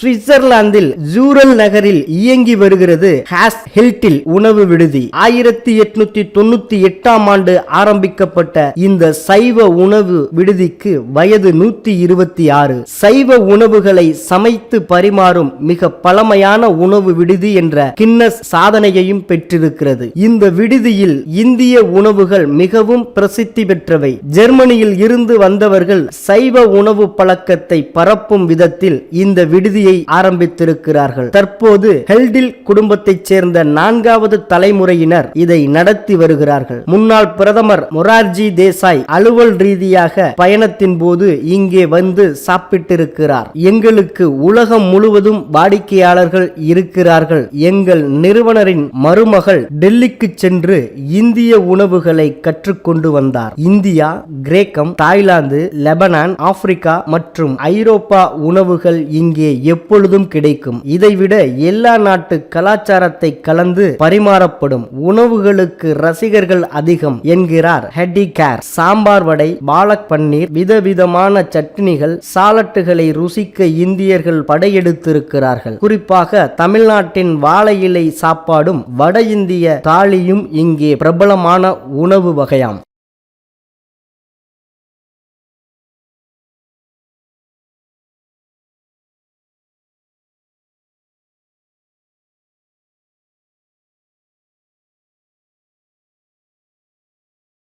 சுவிட்சர்லாந்தில் ஜூரல் நகரில் இயங்கி வருகிறது ஹாஸ் ஹில்டில் உணவு விடுதி. ஆயிரத்தி எட்நூத்தி தொண்ணூத்தி எட்டாம் ஆண்டு ஆரம்பிக்கப்பட்ட இந்த சைவ உணவு விடுதிக்கு வயது நூத்தி இருபத்தி ஆறு. சைவ உணவுகளை சமைத்து பரிமாறும் மிக பழமையான உணவு விடுதி என்ற கின்னஸ் சாதனையையும் பெற்றிருக்கிறது. இந்த விடுதியில் இந்திய உணவுகள் மிகவும் பிரசித்தி பெற்றவை. ஜெர்மனியில் இருந்து வந்தவர்கள் சைவ உணவு பழக்கத்தை பரப்பும் விதத்தில் இந்த விடுதி விடுதியை ஆரம்பித்திருக்கிறார்கள். தற்போது ஹெல்டில் குடும்பத்தைச் சேர்ந்த நான்காவது தலைமுறையினர் இதை நடத்தி வருகிறார்கள். முன்னாள் பிரதமர் மொரார்ஜி தேசாய் அலுவல் ரீதியாக பயணத்தின் போது இங்கே வந்து சாப்பிட்டிருக்கிறார். எங்களுக்கு உலகம் முழுவதும் வாடிக்கையாளர்கள் இருக்கிறார்கள். எங்கள் நிறுவனரின் மருமகள் டெல்லிக்கு சென்று இந்திய உணவுகளை கற்றுக்கொண்டு வந்தார். இந்தியா கிரேக்கம் தாய்லாந்து லெபனான் ஆப்பிரிக்கா மற்றும் ஐரோப்பா உணவுகள் இங்கே எப்பொழுதும் கிடைக்கும். இதைவிட எல்லா நாட்டு கலாச்சாரத்தை கலந்து பரிமாறப்படும். உணவுகளுக்கு ரசிகர்கள் அதிகம் என்கிறார் ஹெட்டி கேர். சாம்பார் வடை பாலக் பன்னீர் விதவிதமான சட்னிகள் சாலட்டுகளை ருசிக்க இந்தியர்கள் படையெடுத்திருக்கிறார்கள். குறிப்பாக தமிழ்நாட்டின் வாழை இலை சாப்பாடும் வட இந்திய தாலியும் இங்கே பிரபலமான உணவு வகையாம்.